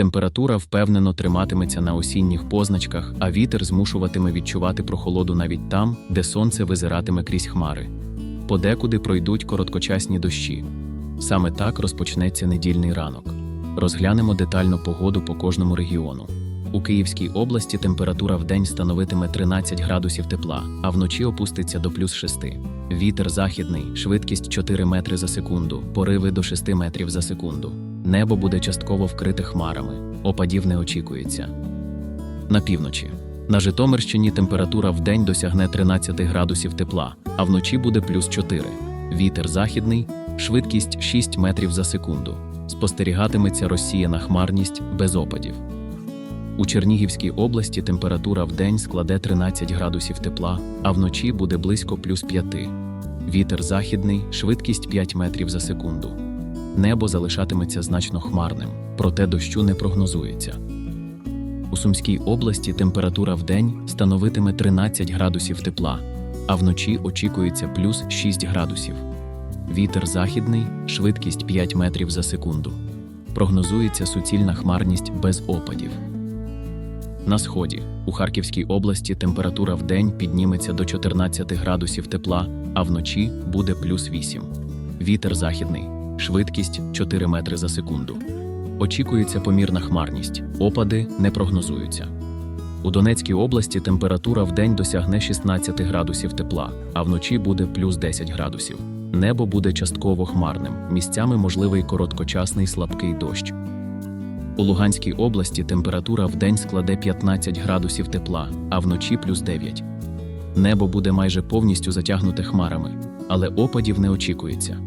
Температура впевнено триматиметься на осінніх позначках, а вітер змушуватиме відчувати прохолоду навіть там, де сонце визиратиме крізь хмари. Подекуди пройдуть короткочасні дощі. Саме так розпочнеться недільний ранок. Розглянемо детально погоду по кожному регіону. У Київській області температура вдень становитиме 13 градусів тепла, а вночі опуститься до плюс 6. Вітер західний, швидкість 4 метри за секунду, пориви до 6 метрів за секунду. Небо буде частково вкрите хмарами, опадів не очікується. На півночі. На Житомирщині температура вдень досягне 13 градусів тепла, а вночі буде плюс 4. Вітер західний, швидкість 6 метрів за секунду. Спостерігатиметься розсіяна хмарність без опадів. У Чернігівській області температура вдень складе 13 градусів тепла, а вночі буде близько плюс 5. Вітер західний, швидкість 5 метрів за секунду. Небо залишатиметься значно хмарним, проте дощу не прогнозується. У Сумській області температура вдень становитиме 13 градусів тепла, а вночі очікується плюс 6 градусів. Вітер західний, швидкість 5 метрів за секунду. Прогнозується суцільна хмарність без опадів. На сході у Харківській області температура вдень підніметься до 14 градусів тепла, а вночі буде плюс 8. Вітер західний, швидкість 4 метри за секунду. Очікується помірна хмарність, опади не прогнозуються. У Донецькій області температура вдень досягне 16 градусів тепла, а вночі буде плюс 10 градусів. Небо буде частково хмарним, місцями можливий короткочасний слабкий дощ. У Луганській області температура вдень складе 15 градусів тепла, а вночі плюс 9. Небо буде майже повністю затягнуте хмарами, але опадів не очікується.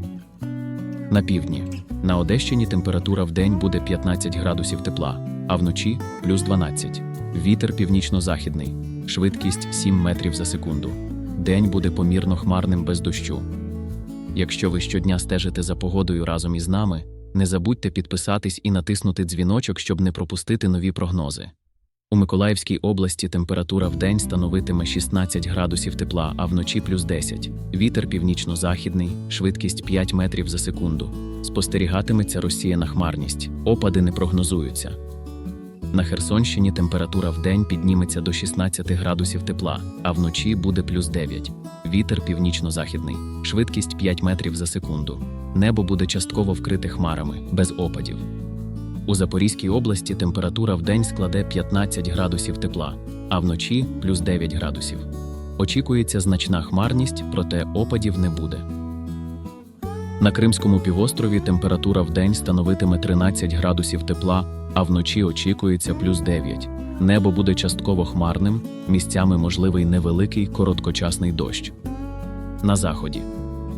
На півдні. На Одещині температура вдень буде 15 градусів тепла, а вночі плюс 12. Вітер північно-західний, швидкість 7 метрів за секунду. День буде помірно хмарним без дощу. Якщо ви щодня стежите за погодою разом із нами, не забудьте підписатись і натиснути дзвіночок, щоб не пропустити нові прогнози. У Миколаївській області температура вдень становитиме 16 градусів тепла, а вночі плюс 10. Вітер північно-західний, швидкість 5 метрів за секунду. Спостерігатиметься розсіяна хмарність, опади не прогнозуються. На Херсонщині температура вдень підніметься до 16 градусів тепла, а вночі буде плюс 9. Вітер північно-західний, швидкість 5 метрів за секунду. Небо буде частково вкрите хмарами, без опадів. У Запорізькій області температура вдень складе 15 градусів тепла, а вночі плюс 9 градусів. Очікується значна хмарність, проте опадів не буде. На Кримському півострові температура вдень становитиме 13 градусів тепла, а вночі очікується плюс 9. Небо буде частково хмарним, місцями можливий невеликий короткочасний дощ. На заході.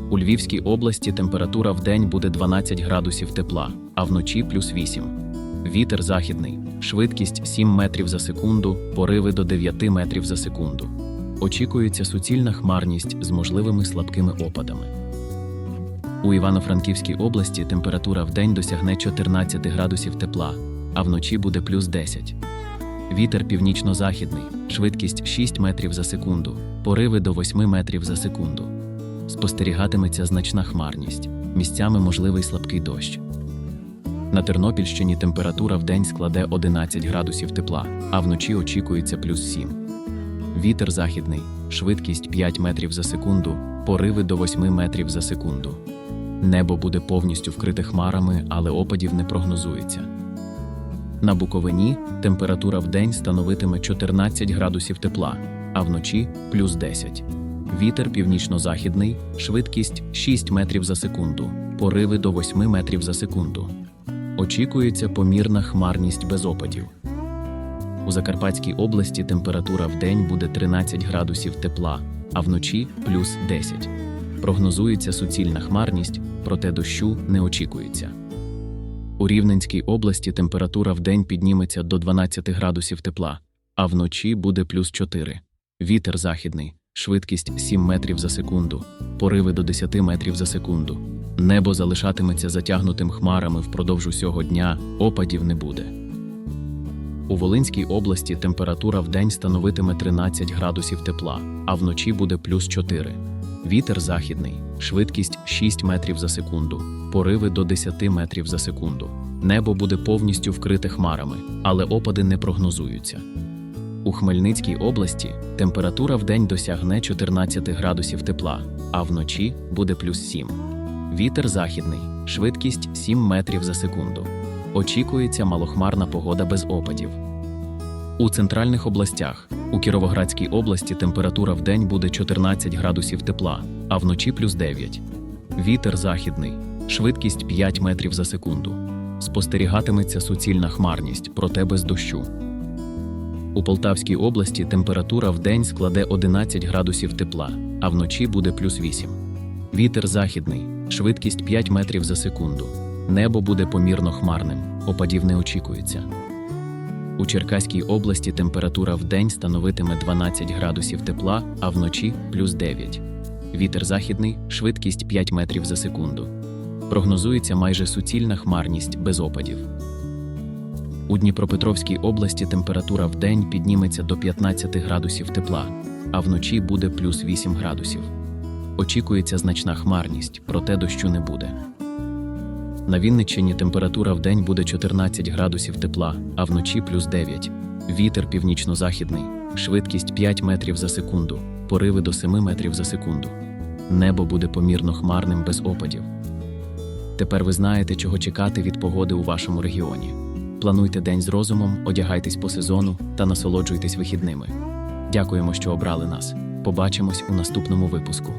У Львівській області температура вдень буде 12 градусів тепла, а вночі плюс 8. Вітер західний, швидкість 7 метрів за секунду, пориви до 9 метрів за секунду. Очікується суцільна хмарність з можливими слабкими опадами. У Івано-Франківській області температура вдень досягне 14 градусів тепла, а вночі буде плюс 10. Вітер північно-західний, швидкість 6 метрів за секунду, пориви до 8 метрів за секунду. Спостерігатиметься значна хмарність, місцями можливий слабкий дощ. На Тернопільщині температура вдень складе 11 градусів тепла, а вночі очікується плюс 7. Вітер західний, швидкість 5 метрів за секунду, пориви до 8 метрів за секунду. Небо буде повністю вкрите хмарами, але опадів не прогнозується. На Буковині температура вдень становитиме 14 градусів тепла, а вночі плюс 10. Вітер північно-західний, швидкість 6 метрів за секунду, пориви до 8 метрів за секунду. Очікується помірна хмарність без опадів. У Закарпатській області температура вдень буде 13 градусів тепла, а вночі плюс 10. Прогнозується суцільна хмарність, проте дощу не очікується. У Рівненській області температура вдень підніметься до 12 градусів тепла, а вночі буде плюс 4. Вітер західний, швидкість 7 метрів за секунду, пориви до 10 метрів за секунду. Небо залишатиметься затягнутим хмарами впродовж усього дня, опадів не буде. У Волинській області температура вдень становитиме 13 градусів тепла, а вночі буде плюс 4. Вітер західний, швидкість 6 метрів за секунду, пориви до 10 метрів за секунду. Небо буде повністю вкрите хмарами, але опади не прогнозуються. У Хмельницькій області температура вдень досягне 14 градусів тепла, а вночі буде плюс 7. Вітер західний, швидкість 7 метрів за секунду. Очікується малохмарна погода без опадів. У центральних областях у Кіровоградській області температура вдень буде 14 градусів тепла, а вночі плюс 9. Вітер західний, швидкість 5 метрів за секунду. Спостерігатиметься суцільна хмарність, проте без дощу. У Полтавській області температура вдень складе 11 градусів тепла, а вночі буде плюс 8. Вітер західний, швидкість 5 метрів за секунду. Небо буде помірно хмарним, опадів не очікується. У Черкаській області температура вдень становитиме 12 градусів тепла, а вночі плюс 9. Вітер західний, швидкість 5 метрів за секунду. Прогнозується майже суцільна хмарність без опадів. У Дніпропетровській області температура вдень підніметься до 15 градусів тепла, а вночі буде плюс 8 градусів. Очікується значна хмарність, проте дощу не буде. На Вінниччині температура вдень буде 14 градусів тепла, а вночі плюс 9. Вітер північно-західний, швидкість 5 метрів за секунду, пориви до 7 метрів за секунду. Небо буде помірно хмарним без опадів. Тепер ви знаєте, чого чекати від погоди у вашому регіоні. Плануйте день з розумом, одягайтесь по сезону та насолоджуйтесь вихідними. Дякуємо, що обрали нас. Побачимось у наступному випуску.